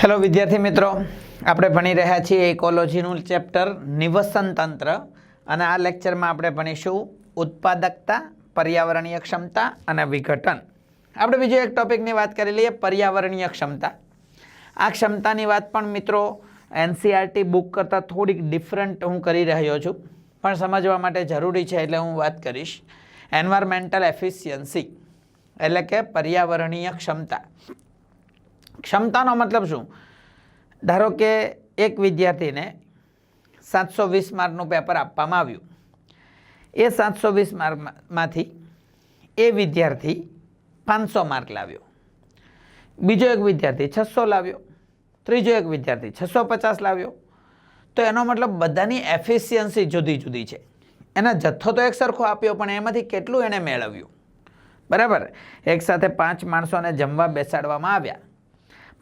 Hello વિદ્યાર્થી મિત્રો. આપણે ભણી રહ્યા છીએ ઇકોલોજીનું ચેપ્ટર નિવસન તંત્ર. અને આ લેક્ચરમાં આપણે ભણીશું ઉત્પાદકતા, પર્યાવરણીય ક્ષમતા અને વિઘટન. આપણે બીજો એક ટોપિકની વાત કરી લઈએ, પર્યાવરણીય ક્ષમતા. આ ક્ષમતાની વાત પણ મિત્રો એનસીઆરટી બુક કરતાં થોડીક ડિફરન્ટ હું કરી રહ્યો છું. પણ સમજવા માટે જરૂરી છે એટલે હું વાત કરીશ. એન્વાયરમેન્ટલ એફિશિયન્સી એટલે કે પર્યાવરણીય ક્ષમતા. ક્ષમતાનો મતલબ શું? ધારો કે એક વિદ્યાર્થીને સાતસો વીસ માર્કનું પેપર આપવામાં આવ્યું. એ સાતસો વીસ માર્કમાંથી એ વિદ્યાર્થી પાંચસો માર્ક લાવ્યો. બીજો એક વિદ્યાર્થી છસો લાવ્યો. ત્રીજો એક વિદ્યાર્થી છસો પચાસ લાવ્યો. તો એનો મતલબ બધાની એફિશિયન્સી જુદી જુદી છે. એના જથ્થો તો એક સરખો આપ્યો, પણ એમાંથી કેટલું એણે મેળવ્યું? બરાબર? એકસાથે પાંચ માણસોને જમવા બેસાડવામાં આવ્યા.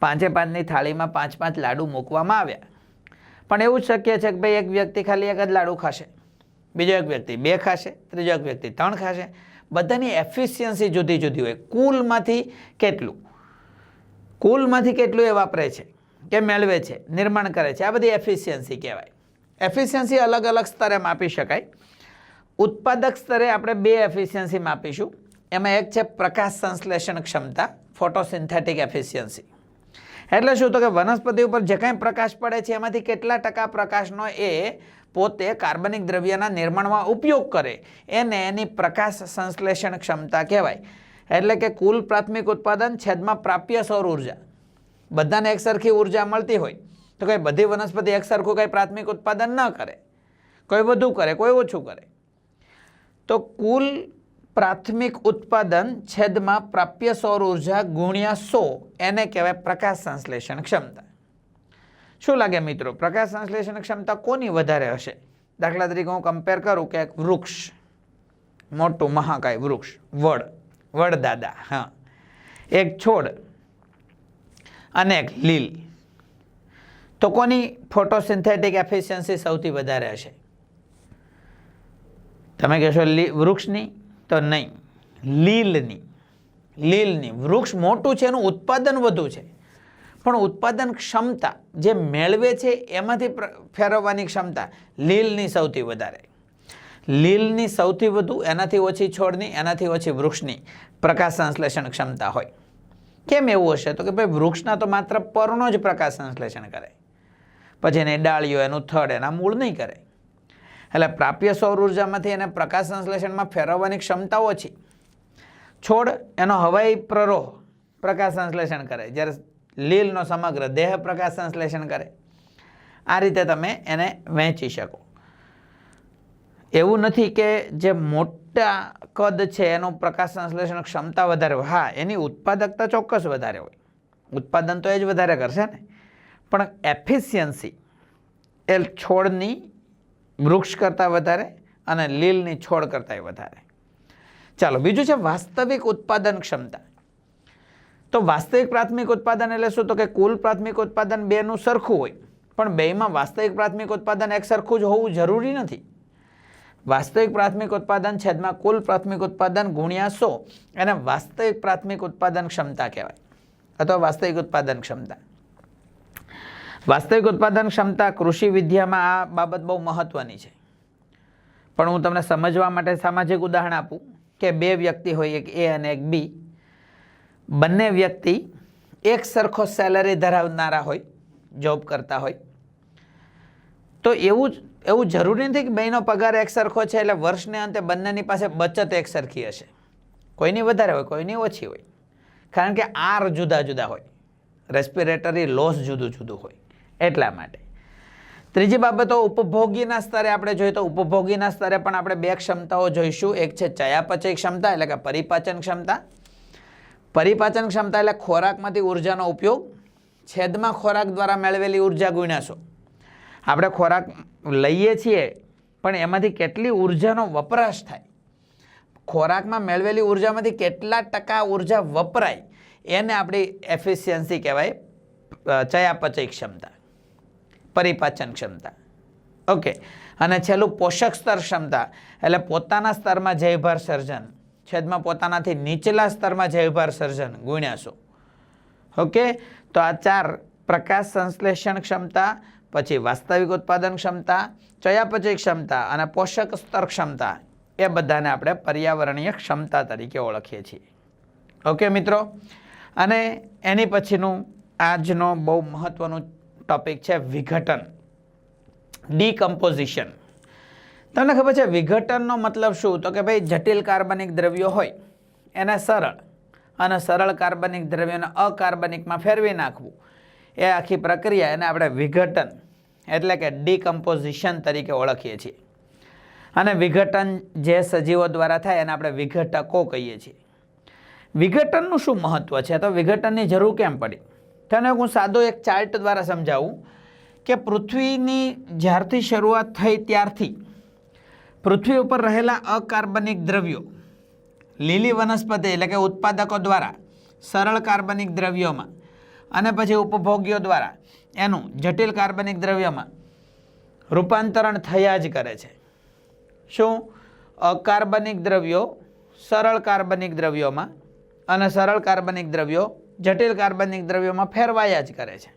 પાંચે પાંચની થાળીમાં પાંચ પાંચ લાડુ મૂકવામાં આવ્યા. પણ એવું જ શક્ય છે કે ભાઈ એક વ્યક્તિ ખાલી એક જ લાડુ ખાશે, બીજો એક વ્યક્તિ બે ખાશે, ત્રીજો એક વ્યક્તિ ત્રણ ખાશે. બધાની એફિશિયન્સી જુદી જુદી હોય. કુલમાંથી કેટલું? કુલમાંથી કેટલું એ વાપરે છે? કે મેળવે છે? નિર્માણ કરે છે? આ બધી એફિશિયન્સી કહેવાય. એફિશિયન્સી અલગ અલગ સ્તરે માપી શકાય. ઉત્પાદક સ્તરે આપણે બે એફિશિયન્સી માપીશું. એમાં એક છે પ્રકાશ સંશ્લેષણ ક્ષમતા ફોટોસિન્થેટિક એફિશિયન્સી એટલે શું તો કે વનસ્પતિ ઉપર જે કાંઈ પ્રકાશ પડે છે, એમાંથી કેટલા ટકા પ્રકાશનો એ પોતે કાર્બનિક દ્રવ્યના નિર્માણમાં ઉપયોગ કરે. એને એની પ્રકાશ સંશ્લેષણ ક્ષમતા કહેવાય. એટલે કે કુલ પ્રાથમિક ઉત્પાદન છેદમાં પ્રાપ્ય સૌર ઊર્જા. બધાને એક સરખી ઊર્જા મળતી હોય. તો કંઈ બધી વનસ્પતિ એક સરખું કંઈ પ્રાથમિક ઉત્પાદન ન કરે. કોઈ વધુ કરે, કોઈ ઓછું કરે. તો કુલ પ્રાથમિક ઉત્પાદન છેદમાં પ્રાપ્ય સૌર ઊર્જા ગુણ્યા સો. એને કહેવાય પ્રકાશ સંશ્લેષણ ક્ષમતા. શું લાગે મિત્રો? પ્રકાશ સંશ્લેષણ ક્ષમતા કોની વધારે હશે? દાખલા તરીકે હું કમ્પેર કરું કે વૃક્ષ, મોટું મહાકાય વૃક્ષ, વડ વડદાદા હા. એક છોડ અને એક લીલ. તો કોની ફોટોસિન્થેટિક એફિશિયન્સી સૌથી વધારે હશે? તમે કહેશો લી, વૃક્ષની? તો નહીં. લીલની લીલની. વૃક્ષ મોટું છે, એનું ઉત્પાદન વધુ છે. પણ ઉત્પાદન ક્ષમતા જે મેળવે છે, એમાંથી ફેરવવાની ક્ષમતા લીલની સૌથી વધારે. લીલની સૌથી વધુ, એનાથી ઓછી છોડની, એનાથી ઓછી વૃક્ષની પ્રકાશ સંશ્લેષણ ક્ષમતા હોય. કેમ એવું હશે? તો કે ભાઈ, વૃક્ષના તો માત્ર પરનો જ પ્રકાશ સંશ્લેષણ કરે. પછી એની ડાળીઓ, એનું થડ, એના મૂળ નહીં કરે. એટલે પ્રાપ્ય સૌર ઉર્જામાંથી એને પ્રકાશ સંશ્લેષણમાં ફેરવવાની ક્ષમતા ઓછી છોડ એનો હવાઈ પ્રરોહ પ્રકાશ સંશ્લેષણ કરે, જ્યારે લીલનો સમગ્ર દેહ પ્રકાશ સંશ્લેષણ કરે. આ રીતે તમે એને વહેંચી શકો. એવું નથી કે જે મોટા કદ છે એનું પ્રકાશ સંશ્લેષણ ક્ષમતા વધારે હોય. હા, એની ઉત્પાદકતા ચોક્કસ વધારે હોય. ઉત્પાદન તો એ જ વધારે કરશે ને. પણ એફિશિયન્સી એ છોડની વૃક્ષ કરતાં વધારે અને લીલની છોડ કરતાંય વધારે. ચાલો, બીજું છે વાસ્તવિક ઉત્પાદન ક્ષમતા. તો વાસ્તવિક પ્રાથમિક ઉત્પાદન એટલે શું? તો કે કુલ પ્રાથમિક ઉત્પાદન બેનું સરખું હોય. પણ બેમાં વાસ્તવિક પ્રાથમિક ઉત્પાદન એક સરખું જ હોવું જરૂરી નથી. વાસ્તવિક પ્રાથમિક ઉત્પાદન છેદમાં કુલ પ્રાથમિક ઉત્પાદન ગુણ્યા સો. એને વાસ્તવિક પ્રાથમિક ઉત્પાદન ક્ષમતા કહેવાય. અથવા વાસ્તવિક ઉત્પાદન ક્ષમતા. વાસ્તવિક ઉત્પાદન ક્ષમતા કૃષિ વિદ્યામાં આ બાબત બહુ મહત્વની છે. પણ હું તમને સમજવા માટે સામાજિક ઉદાહરણ આપું કે બે વ્યક્તિ હોય, એક એ અને એક બી બંને વ્યક્તિ એક સરખો સેલરી ધરાવનારા હોય જોબ કરતા હોય. તો એવું એવું જરૂરી નથી કે બેનો પગાર એક સરખો છે એટલે વર્ષને અંતે બંનેની પાસે બચત એક સરખી હશે. કોઈની વધારે હોય, કોઈની ઓછી હોય. કારણ કે આર જુદા જુદા હોય. રેસ્પિરેટરી લોસ જુદું જુદું હોય. એટલા માટે. ત્રીજી બાબતો, ઉપભોગીના સ્તરે આપણે જોઈએ તો ઉપભોગીના સ્તરે પણ આપણે બે ક્ષમતાઓ જોઈશું. એક છે ચયાપચય ક્ષમતા, એટલે કે પરિપાચન ક્ષમતા. પરિપાચન ક્ષમતા એટલે ખોરાકમાંથી ઉર્જાનો ઉપયોગ. છેદમાં ખોરાક દ્વારા મેળવેલી ઊર્જા ગુણ્યાશો આપણે ખોરાક લઈએ છીએ, પણ એમાંથી કેટલી ઉર્જાનો વપરાશ થાય? ખોરાકમાં મેળવેલી ઉર્જામાંથી કેટલા ટકા ઊર્જા વપરાય? એને આપણી એફિશિયન્સી કહેવાય ચયાપચય ક્ષમતા. પરિપાચન ક્ષમતા. ઓકે અને છેલ્લું પોષક સ્તર ક્ષમતા. એટલે પોતાના સ્તરમાં જયભાર સર્જન. છેદમાં પોતાનાથી નીચલા સ્તરમાં જયભાર સર્જન ગુણ્યાશો ઓકે તો આ ચાર પ્રકાશ સંશ્લેષણ ક્ષમતા, પછી વાસ્તવિક ઉત્પાદન ક્ષમતા, ચયાપચય ક્ષમતા અને પોષક સ્તર ક્ષમતા. એ બધાને આપણે પર્યાવરણીય ક્ષમતા તરીકે ઓળખીએ છીએ. ઓકે મિત્રો? અને એની પછીનું આજનો બહુ મહત્વનું ટોપિક છે વિઘટન. ડીકમ્પોઝિશન તમને ખબર છે, વિઘટનનો મતલબ શું? તો કે ભાઈ, જટિલ કાર્બનિક દ્રવ્યો હોય, એને સરળ અને સરળ કાર્બનિક દ્રવ્યોને અકાર્બનિકમાં ફેરવી નાખવું. એ આખી પ્રક્રિયા એને આપણે વિઘટન એટલે કે ડીકમ્પોઝિશન તરીકે ઓળખીએ છીએ. અને વિઘટન જે સજીવો દ્વારા થાય, એને આપણે વિઘટકો કહીએ છીએ. વિઘટનનું શું મહત્વ છે? તો વિઘટનની જરૂર કેમ પડી? તને હું સાદો એક ચાર્ટ દ્વારા સમજાવું કે પૃથ્વીની જ્યારથી શરૂઆત થઈ ત્યારથી પૃથ્વી ઉપર રહેલા અકાર્બનિક દ્રવ્યો, લીલી વનસ્પતિ એટલે કે ઉત્પાદકો દ્વારા, સરળ કાર્બનિક દ્રવ્યોમાં અને પછી ઉપભોગ્યો દ્વારા એનું જટિલ કાર્બનિક દ્રવ્યમાં રૂપાંતરણ થયા જ કરે છે. શું? અકાર્બનિક દ્રવ્યો સરળ કાર્બનિક દ્રવ્યોમાં અને સરળ કાર્બનિક દ્રવ્યો જટિલ કાર્બનિક દ્રવ્યોમાં ફેરવાયા જ કરે છે.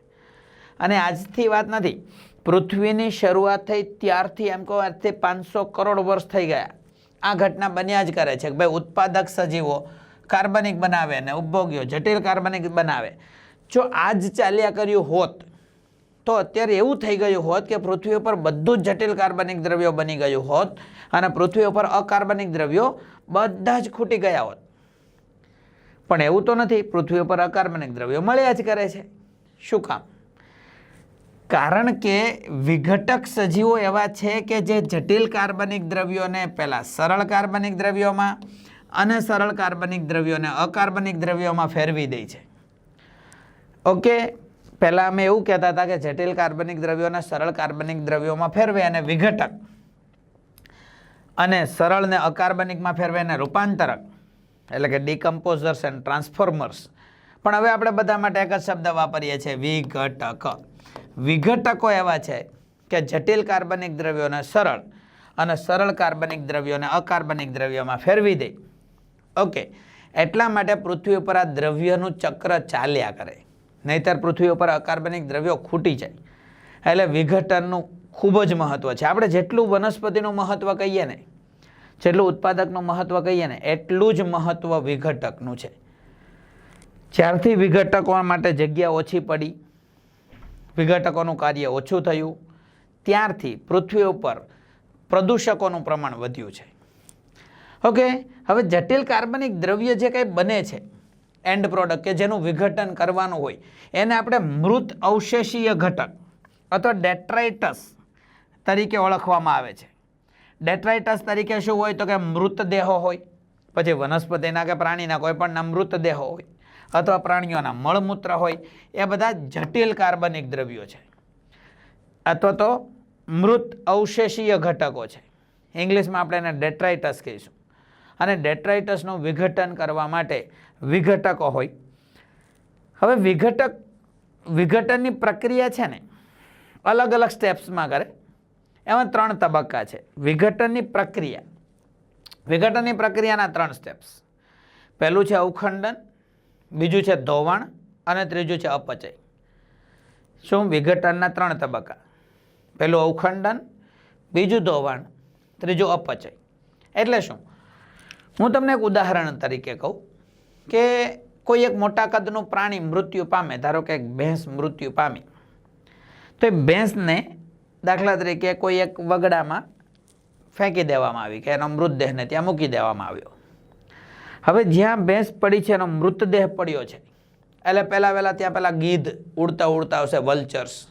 અને આજથી વાત નથી. પૃથ્વીની શરૂઆત થઈ ત્યારથી એમ કહો આજથી પાંચસો કરોડ વર્ષ થઈ ગયા. આ ઘટના બન્યા જ કરે છે કે ભાઈ ઉત્પાદક સજીવો કાર્બનિક બનાવે અને ઉપભોગ્યો જટિલ કાર્બનિક બનાવે. જો આ જ ચાલ્યા કર્યું હોત, તો અત્યારે એવું થઈ ગયું હોત કે પૃથ્વી ઉપર બધું જ જટિલ કાર્બનિક દ્રવ્યો બની ગયું હોત અને પૃથ્વી ઉપર અકાર્બનિક દ્રવ્યો બધા જ ખૂટી ગયા હોત. પણ એવું તો નથી, પૃથ્વી ઉપર અકાર્બનિક દ્રવ્યો મળ્યા જ કરે છે. શું કામ? કારણ કે વિઘટક સજીવો એવા છે કે જે જટિલ કાર્બનિક દ્રવ્યોને, પહેલાં સરળ કાર્બનિક દ્રવ્યોમાં અને સરળ કાર્બનિક દ્રવ્યોને અકાર્બનિક દ્રવ્યોમાં ફેરવી દે છે. ઓકે, પહેલાં અમે એવું કહેતા હતા કે જટિલ કાર્બનિક દ્રવ્યોને સરળ કાર્બનિક દ્રવ્યોમાં ફેરવે અને વિઘટક અને સરળને અકાર્બનિકમાં ફેરવે અને રૂપાંતરક. એટલે કે ડિકમ્પોઝર્સ એન્ડ ટ્રાન્સફોર્મર્સ પણ હવે આપણે બધા માટે એક જ શબ્દ વાપરીએ છીએ, વિઘટક. વિઘટકો એવા છે કે જટિલ કાર્બનિક દ્રવ્યોને સરળ અને સરળ કાર્બનિક દ્રવ્યોને અકાર્બનિક દ્રવ્યોમાં ફેરવી દે. ઓકે એટલા માટે પૃથ્વી ઉપર આ દ્રવ્યનું ચક્ર ચાલ્યા કરે. નહીતર પૃથ્વી ઉપર અકાર્બનિક દ્રવ્યો ખૂટી જાય. એટલે વિઘટનનું ખૂબ જ મહત્ત્વ છે. આપણે જેટલું વનસ્પતિનું મહત્ત્વ કહીએ ને જેટલું ઉત્પાદકનું મહત્ત્વ કહીએ ને, એટલું જ મહત્ત્વ વિઘટકનું છે. જ્યારથી વિઘટકો માટે જગ્યા ઓછી પડી, વિઘટકોનું કાર્ય ઓછું થયું. ત્યારથી પૃથ્વી ઉપર પ્રદૂષકોનું પ્રમાણ વધ્યું છે. ઓકે, હવે જટિલ કાર્બનિક દ્રવ્ય જે કંઈ બને છે એન્ડ પ્રોડક્ટ કે જેનું વિઘટન કરવાનું હોય, એને આપણે મૃત અવશેષીય ઘટક અથવા ડેટ્રાઇટસ તરીકે ઓળખવામાં આવે છે. ડેટ્રાઇટસ તરીકે શું હોય તો કે મૃતદેહો હોય. પછી વનસ્પતિના કે પ્રાણીના કોઈ પણના મૃતદેહો હોય. અથવા પ્રાણીઓના મળમૂત્ર હોય. એ બધા જટિલ કાર્બનિક દ્રવ્યો છે. અથવા તો મૃત અવશેષીય ઘટકો છે. ઇંગ્લિશમાં આપણે એને ડેટ્રાઇટસ કહીશું. અને ડેટ્રાઇટસનું વિઘટન કરવા માટે વિઘટકો હોય. હવે વિઘટક, વિઘટનની પ્રક્રિયા છે ને અલગ અલગ સ્ટેપ્સમાં કરે. એમાં ત્રણ તબક્કા છે. વિઘટનની પ્રક્રિયા. વિઘટનની પ્રક્રિયાના ત્રણ સ્ટેપ્સ પહેલું છે અવખંડન, બીજું છે ધોવાણ અને ત્રીજું છે અપચય. શું? વિઘટનના ત્રણ તબક્કા. પહેલું અવખંડન, બીજું ધોવાણ, ત્રીજું અપચય. એટલે શું? હું તમને એક ઉદાહરણ તરીકે કહું કે કોઈ એક મોટા કદનું પ્રાણી મૃત્યુ પામે. ધારો કે એક ભેંસ મૃત્યુ પામી. તો એ ભેંસને દાખલા તરીકે કોઈ એક વગડામાં ફેંકી દેવામાં આવી કે એનો મૃતદેહને ત્યાં મૂકી દેવામાં આવ્યો. હવે જ્યાં ભેંસ પડી છે એનો મૃતદેહ પડ્યો છે. એટલે પહેલાં વહેલાં ત્યાં પહેલાં ગીધ ઉડતા ઉડતા આવશે, વલ્ચર્સ,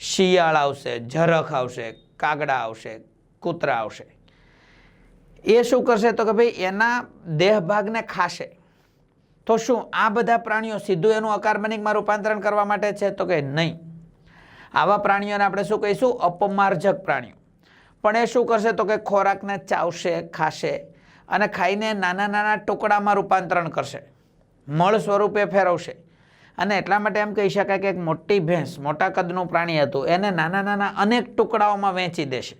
શિયાળ આવશે ઝરખ આવશે, કાગડા આવશે, કૂતરા આવશે. એ શું કરશે તો કે ભાઈ એના દેહ ભાગને ખાશે. તો શું આ બધા પ્રાણીઓ સીધું એનું અકાર્બનિકમાં રૂપાંતરણ કરવા માટે છે? તો કે નહીં. આવા પ્રાણીઓને આપણે શું કહીશું? અપમાર્જક પ્રાણીઓ. પણ એ શું કરશે? તો કે ખોરાકને ચાવશે, ખાશે અને ખાઈને નાના નાના ટુકડામાં રૂપાંતરણ કરશે. મળ સ્વરૂપે ફેરવશે. અને એટલા માટે એમ કહી શકાય કે એક મોટી ભેંસ, મોટા કદનું પ્રાણી હતું, એને નાના નાના અનેક ટુકડાઓમાં વહેંચી દેશે.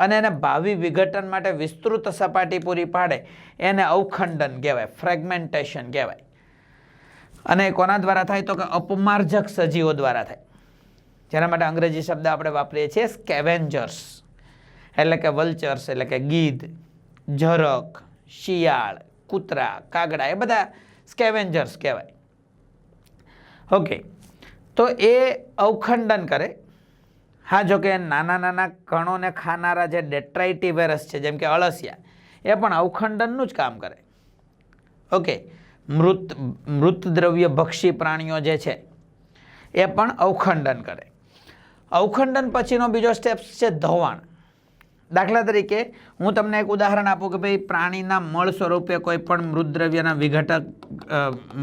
અને એને ભાવિ વિઘટન માટે વિસ્તૃત સપાટી પૂરી પાડે. એને અવખંડન કહેવાય, ફ્રેગમેન્ટેશન કહેવાય. અને કોના દ્વારા થાય? તો કે અપમાર્જક સજીવો દ્વારા થાય. જેના માટે અંગ્રેજી શબ્દ આપણે વાપરીએ છીએ સ્કેવેન્જર્સ એટલે કે વલ્ચર્સ એટલે કે ગીધ ઝરક શિયાળ, કૂતરા, કાગડા, એ બધા સ્કેવેન્જર્સ કહેવાય. ઓકે તો એ અવખંડન કરે. હા, જો કે નાના નાના કણોને ખાનારા જે ડેટ્રાઇટીવેરસ છે, જેમ કે અળસિયા, એ પણ અવખંડનનું જ કામ કરે. ઓકે મૃત મૃત દ્રવ્ય ભક્ષી પ્રાણીઓ જે છે, એ પણ અવખંડન કરે. અવખંડન પછીનો બીજો સ્ટેપ છે ધોવાણ. દાખલા તરીકે, હું તમને એક ઉદાહરણ આપું કે ભાઈ, પ્રાણીના મળ સ્વરૂપે કોઈ પણ મૃતદ્રવ્યના વિઘટક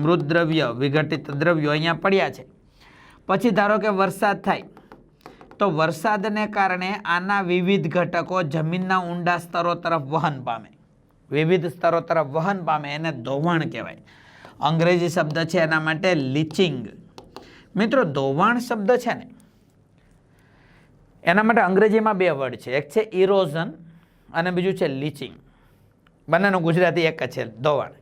મૃતદ્રવ્ય વિઘટિત દ્રવ્યો અહીંયા પડ્યા છે. પછી ધારો કે વરસાદ થાય, તો વરસાદને કારણે આના વિવિધ ઘટકો જમીનના ઊંડા સ્તરો તરફ વહન પામે. વિવિધ સ્તરો તરફ વહન પામે, એને ધોવાણ કહેવાય. અંગ્રેજી શબ્દ છે એના માટે લિચિંગ. મિત્રો, ધોવાણ શબ્દ છે ને એના માટે અંગ્રેજીમાં બે વર્ડ છે. એક છે ઇરોઝન અને બીજું છે લીચિંગ બંનેનું ગુજરાતી એક જ છે. ધોવાણ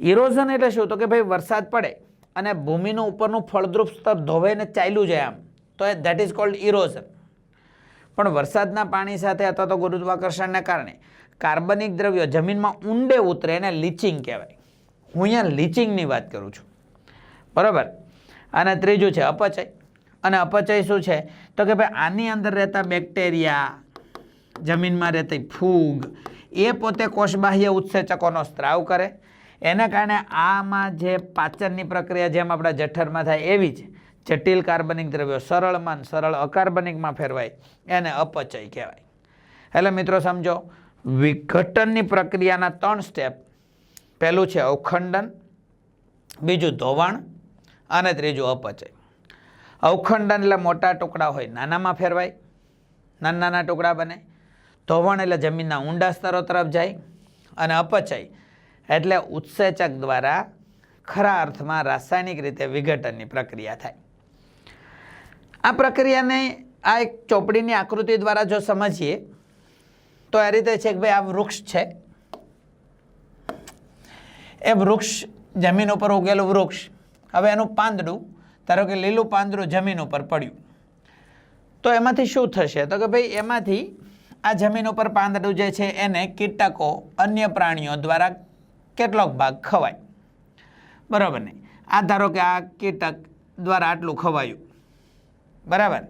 ઇરોઝન એટલે શું? તો કે ભાઈ વરસાદ પડે અને ભૂમિનું ઉપરનું ફળદ્રુપ સ્તર ધોવાઈને ચાલ્યું જાય આમ, તો એ ધેટ ઇઝ કોલ્ડ ઇરોઝન પણ વરસાદના પાણી સાથે અથવા તો ગુરુત્વાકર્ષણને કારણે કાર્બનિક દ્રવ્યો જમીનમાં ઊંડે ઉતરે એને લીચિંગ કહેવાય. હું અહીંયા લીચિંગની વાત કરું છું. બરાબર? અને ત્રીજું છે અપચય. અને અપચય શું છે? તો કે ભાઈ આની અંદર રહેતા બેક્ટેરિયા, જમીનમાં રહેતી ફૂગ, એ પોતે કોષબાહ્ય ઉત્સેચકોનો સ્ત્રાવ કરે. એને કારણે આમાં જે પાચનની પ્રક્રિયા જેમ આપણા જઠરમાં થાય એવી જ જટિલ કાર્બનિક દ્રવ્યો સરળમાં સરળ અકાર્બનિકમાં ફેરવાય, એને અપચય કહેવાય. એટલે મિત્રો સમજો, વિઘટનની પ્રક્રિયાના ત્રણ સ્ટેપ પહેલું છે અવખંડન, બીજું ધોવાણ અને ત્રીજું અપચય. અવખંડન એટલે મોટા ટુકડા હોય. નાનામાં ફેરવાય. નાના નાના ટુકડા બને. ધોવણ એટલે જમીનના ઊંડા સ્તરો તરફ જાય અને અપચય એટલે ઉત્સેચક દ્વારા ખરા અર્થમાં રાસાયણિક રીતે વિઘટનની પ્રક્રિયા થાય. આ પ્રક્રિયાને આ એક ચોપડીની આકૃતિ દ્વારા જો સમજીએ, તો આ રીતે છે કે ભાઈ આ વૃક્ષ છે. એ વૃક્ષ જમીન ઉપર ઉગેલું વૃક્ષ. હવે એનું પાંદડું ધારો કે લીલું પાંદડું જમીન ઉપર પડ્યું. તો એમાંથી શું થશે? તો કે ભાઈ, એમાંથી આ જમીન ઉપર પાંદડું જે છે, એને કીટકો, અન્ય પ્રાણીઓ દ્વારા કેટલોક ભાગ ખવાય. બરાબર ને? આ ધારો કે આ કીટક દ્વારા આટલું ખવાયું. બરાબર?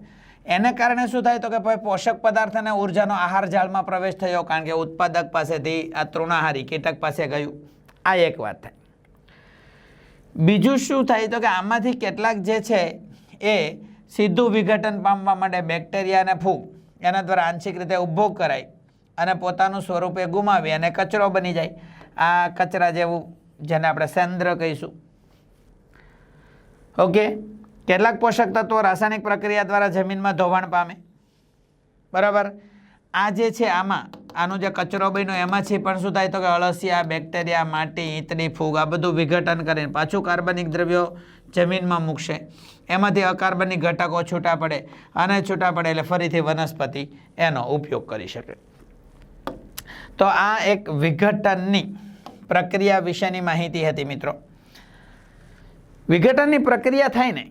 એને કારણે શું થાય? તો કે ભાઈ, પોષક પદાર્થ અને ઉર્જાનો આહાર જાળમાં પ્રવેશ થયો, કારણ કે ઉત્પાદક પાસેથી આ તૃણાહારી કીટક પાસે ગયું. આ એક વાત થાય. બીજું શું થાય? તો કે આમાંથી કેટલાક જે છે એ સીધું વિઘટન પામવા માટે બેક્ટેરિયા અને ફૂગ એના દ્વારા આંશિક રીતે ઉપભોગ કરાય અને પોતાનું સ્વરૂપે ગુમાવી અને કચરો બની જાય. આ કચરા જેવું જેને આપણે સેન્દ્ર કહીશું. ઓકે? કેટલાક પોષક તત્વો રાસાયણિક પ્રક્રિયા દ્વારા જમીનમાં ધોવાણ પામે. બરાબર? આ જે છે આમાં, આનો જે કચરો બન્યો એમાંથી પણ શું થાય તો કે અળસિયા, બેક્ટેરિયા, માટી ઈંતડી ફૂગ, આ બધું વિઘટન કરીને પાછું કાર્બનિક દ્રવ્યો જમીનમાં મૂકશે. એમાંથી અકાર્બનિક ઘટકો છૂટા પડે, અને છૂટા પડે એટલે ફરીથી વનસ્પતિ એનો ઉપયોગ કરી શકે. તો આ એક વિઘટનની પ્રક્રિયા વિશેની માહિતી હતી મિત્રો. વિઘટનની પ્રક્રિયા થાય ને,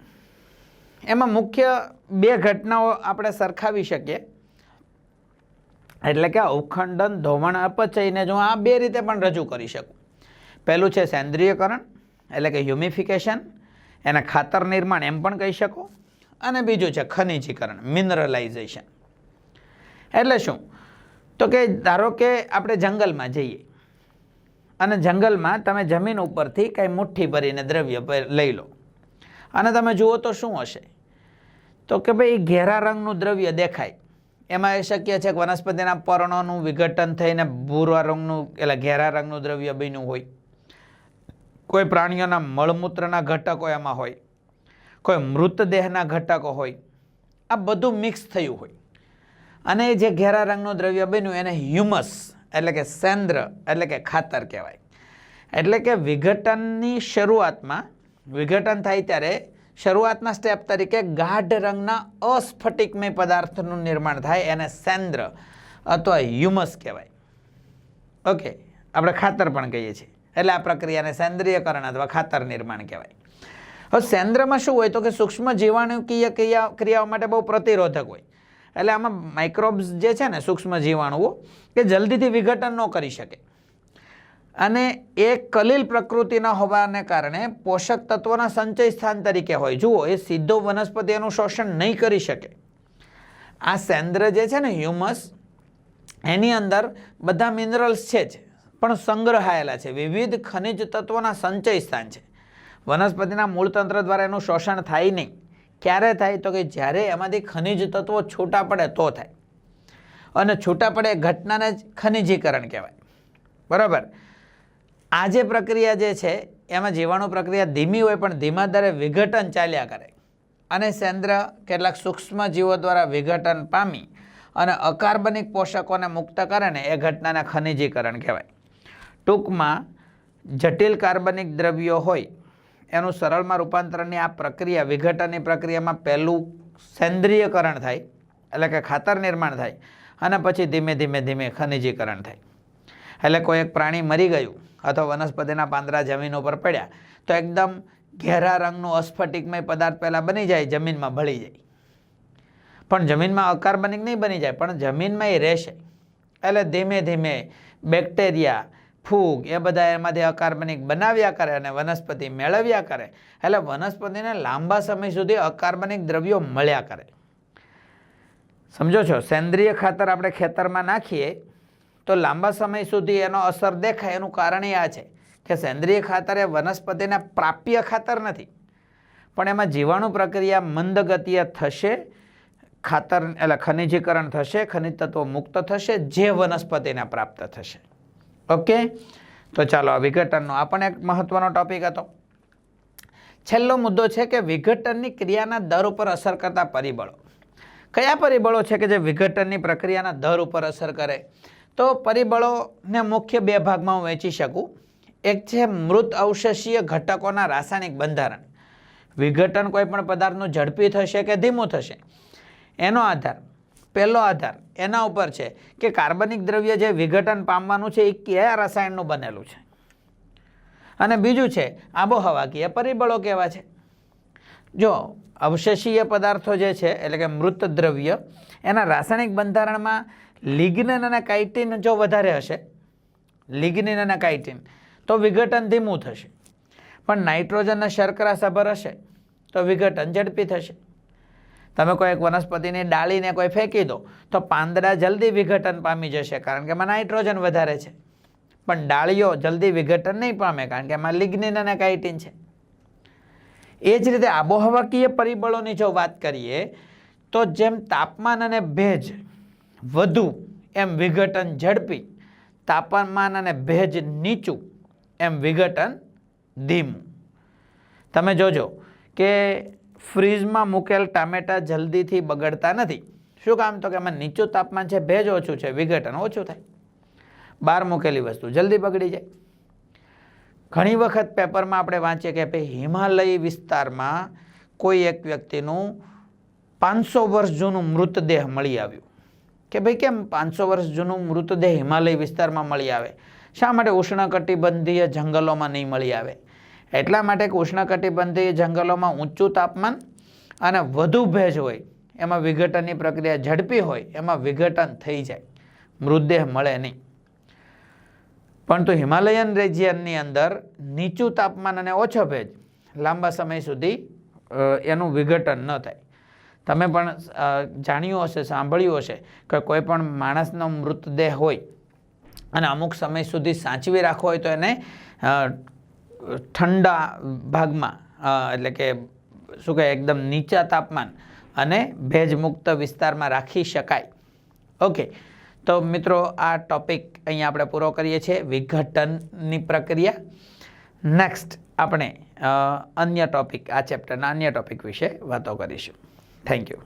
એમાં મુખ્ય બે ઘટનાઓ આપણે સરખાવી શકીએ. એટલે કે અવખંડન ધોવાણ, અપચયને જો આ બે રીતે પણ રજૂ કરી શકું. પહેલું છે સેન્દ્રિયકરણ, એટલે કે હ્યુમિફિકેશન એને ખાતર નિર્માણ એમ પણ કહી શકો. અને બીજું છે ખનિજીકરણ મિનરલાઇઝેશન એટલે શું? તો કે ધારો કે આપણે જંગલમાં જઈએ, અને જંગલમાં તમે જમીન ઉપરથી કંઈ મુઠ્ઠી ભરીને દ્રવ્ય લઈ લો. અને તમે જુઓ તો શું હશે? તો કે ભાઈ ઘેરા રંગનું દ્રવ્ય દેખાય. એમાં એ શક્ય છે કે વનસ્પતિના પર્ણોનું વિઘટન થઈને ભૂરા રંગનું એટલે ઘેરા રંગનું દ્રવ્ય બન્યું હોય. કોઈ પ્રાણીઓના મળમૂત્રના ઘટકો એમાં હોય, કોઈ મૃતદેહના ઘટકો હોય, આ બધું મિક્સ થયું હોય. અને એ જે ઘેરા રંગનું દ્રવ્ય બન્યું એને હ્યુમસ એટલે કે સેન્દ્ર એટલે કે ખાતર કહેવાય. એટલે કે વિઘટનની શરૂઆતમાં વિઘટન થાય ત્યારે શરૂઆતના સ્ટેપ તરીકે ગાઢ રંગના અસ્ફટિકમય પદાર્થનું નિર્માણ થાય એને સેન્દ્ર અથવા હ્યુમસ કહેવાય. ઓકે આપણે ખાતર પણ કહીએ છીએ. એટલે આ પ્રક્રિયાને સેન્દ્રિયકરણ અથવા ખાતર નિર્માણ કહેવાય. હવે સેન્દ્રમાં શું હોય તો કે સૂક્ષ્મ જીવાણુકીય ક્રિયા, ક્રિયાઓ માટે બહુ પ્રતિરોધક હોય. એટલે આમાં માઇક્રોબ્સ જે છે ને સૂક્ષ્મ જીવાણુઓ કે જલ્દીથી વિઘટન ન કરી શકે. અને એ કલીલ પ્રકૃતિના હોવાને કારણે પોષક તત્વોના સંચય સ્થાન તરીકે હોય. જુઓ, એ સીધો વનસ્પતિ એનું શોષણ નહીં કરી શકે. આ સેન્દ્ર જે છે ને, હ્યુમસ, એની અંદર બધા મિનરલ્સ છે જ, પણ સંગ્રહાયેલા છે. વિવિધ ખનિજ તત્વોના સંચય સ્થાન છે. વનસ્પતિના મૂળ તંત્ર દ્વારા એનું શોષણ થાય નહીં. ક્યારે થાય? તો કે જ્યારે એમાંથી ખનિજ તત્વો છૂટા પડે તો થાય. અને છૂટા પડે ઘટનાને જ ખનિજીકરણ કહેવાય. બરાબર? આ જે પ્રક્રિયા જે છે, એમાં જીવાણુ પ્રક્રિયા ધીમી હોય પણ ધીમા દરે વિઘટન ચાલ્યા કરે. અને સેન્દ્ર કેટલાક સૂક્ષ્મ જીવો દ્વારા વિઘટન પામી અને અકાર્બનિક પોષકોને મુક્ત કરે ને, એ ઘટનાને ખનિજીકરણ કહેવાય. ટૂંકમાં, જટિલ કાર્બનિક દ્રવ્યો હોય, એનું સરળમાં રૂપાંતરણની આ પ્રક્રિયા, વિઘટનની પ્રક્રિયામાં પહેલું સેન્દ્રિયકરણ થાય, એટલે કે ખાતર નિર્માણ થાય, અને પછી ધીમે ધીમે ધીમે ખનિજીકરણ થાય. એટલે કોઈ એક પ્રાણી મરી ગયું અથવા વનસ્પતિના પાંદડા જમીન ઉપર પડ્યા, તો એકદમ ઘેરા રંગનું અસ્ફટિકમય પદાર્થ પહેલાં બની જાય, જમીનમાં ભળી જાય. પણ જમીનમાં અકાર્બનિક નહીં બની જાય, પણ જમીનમાં એ રહેશે. એટલે ધીમે ધીમે બેક્ટેરિયા, ફૂગ, એ બધા એમાંથી અકાર્બનિક બનાવ્યા કરે અને વનસ્પતિ મેળવ્યા કરે. એટલે વનસ્પતિને લાંબા સમય સુધી અકાર્બનિક દ્રવ્યો મળ્યા કરે. સમજો છો? સેન્દ્રિય ખાતર આપણે ખેતરમાં નાખીએ તો લાંબા સમય સુધી એનો અસર દેખાય, એનું કારણ એ આ છે કે સેન્દ્રિય ખાતર એ વનસ્પતિને પ્રાપ્ય ખાતર નથી. પણ એમાં જીવાણુ પ્રક્રિયા મંદ ગતિએ થશે, ખાતર એટલે ખનિજીકરણ થશે, ખનિજ તત્વો મુક્ત થશે, જે વનસ્પતિને પ્રાપ્ત થશે. ઓકે? તો ચાલો, આ વિઘટનનો આ પણ એક મહત્વનો ટોપિક હતો. છેલ્લો મુદ્દો છે કે વિઘટનની ક્રિયાના દર ઉપર અસર કરતા પરિબળો. કયા પરિબળો છે કે જે વિઘટનની પ્રક્રિયાના દર ઉપર અસર કરે? તો પરિબળોને મુખ્ય બે ભાગમાં હું વહેંચી શકું. એક છે મૃત અવશેષીય ઘટકોના રાસાયણિક બંધારણ. વિઘટન કોઈ પણ પદાર્થનું ઝડપી થશે કે ધીમું થશે? એનો આધાર. પહેલો આધાર એના ઉપર છે કે કાર્બનિક દ્રવ્ય જે વિઘટન પામવાનું છે એ કયા રસાયણનું બનેલું છે? અને બીજું છે આબોહવાકીય પરિબળો કેવા છે? જો અવશેષીય પદાર્થો જે છે એટલે કે મૃત દ્રવ્ય એના રાસાયણિક બંધારણમાં લિગ્નિન અને કાઇટિન જો વધારે હશે લિગ્નિન અને કાઇટિન, તો વિઘટન ધીમું થશે. પણ નાઇટ્રોજન અને શર્કરા સભર હશે, તો વિઘટન ઝડપી થશે. તમે કોઈ એક વનસ્પતિની ડાળીને કોઈ ફેંકી દો, તો પાંદડા જલ્દી વિઘટન પામી જશે, કારણ કે એમાં નાઇટ્રોજન વધારે છે. પણ ડાળીઓ જલ્દી વિઘટન નહીં પામે, કારણ કે એમાં લિગ્નિન અને કાઇટિન છે. એ જ રીતે આબોહવાકીય પરિબળોની જો વાત કરીએ, તો જેમ તાપમાન અને ભેજ વધુ એમ વિઘટન ઝડપી, તાપમાન અને ભેજ નીચું એમ વિઘટન ધીમું. તમે જોજો કે ફ્રીજમાં મૂકેલ ટામેટા જલ્દીથી બગડતા નથી. શું કામ? તો કે એમાં નીચું તાપમાન છે, ભેજ ઓછું છે, વિઘટન ઓછું થાય. બહાર મૂકેલી વસ્તુ જલ્દી બગડી જાય. ઘણી વખત પેપરમાં આપણે વાંચીએ કે ભાઈ હિમાલય વિસ્તારમાં કોઈ એક વ્યક્તિનું પાંચસો વર્ષ જૂનું મૃતદેહ મળી આવ્યું. કે ભાઈ કેમ પાંચસો વર્ષ જૂનું મૃતદેહ હિમાલય વિસ્તારમાં મળી આવે? શા માટે ઉષ્ણકટિબંધીય જંગલોમાં નહીં મળી આવે? એટલા માટે કે ઉષ્ણકટિબંધીય જંગલોમાં ઊંચું તાપમાન અને વધુ ભેજ હોય, એમાં વિઘટનની પ્રક્રિયા ઝડપી હોય, એમાં વિઘટન થઈ જાય. મૃતદેહ મળે નહીં. પરંતુ હિમાલયન રેજિયનની અંદર નીચું તાપમાન અને ઓછો ભેજ લાંબા સમય સુધી એનું વિઘટન ન થાય. તમે પણ જાણ્યું હશે, સાંભળ્યું હશે કે કોઈ પણ માણસનો મૃતદેહ હોય અને અમુક સમય સુધી સાચવી રાખવો હોય તો એને ઠંડા ભાગમાં એટલે કે શું કહે, એકદમ નીચા તાપમાન અને ભેજમુક્ત વિસ્તારમાં રાખી શકાય. ઓકે, તો મિત્રો આ ટોપિક અહીંયા આપણે પૂરો કરીએ છીએ, વિઘટનની પ્રક્રિયા. નેક્સ્ટ આપણે અન્ય ટોપિક, આ ચેપ્ટરના અન્ય ટોપિક વિશે વાતો કરીશું. Thank you.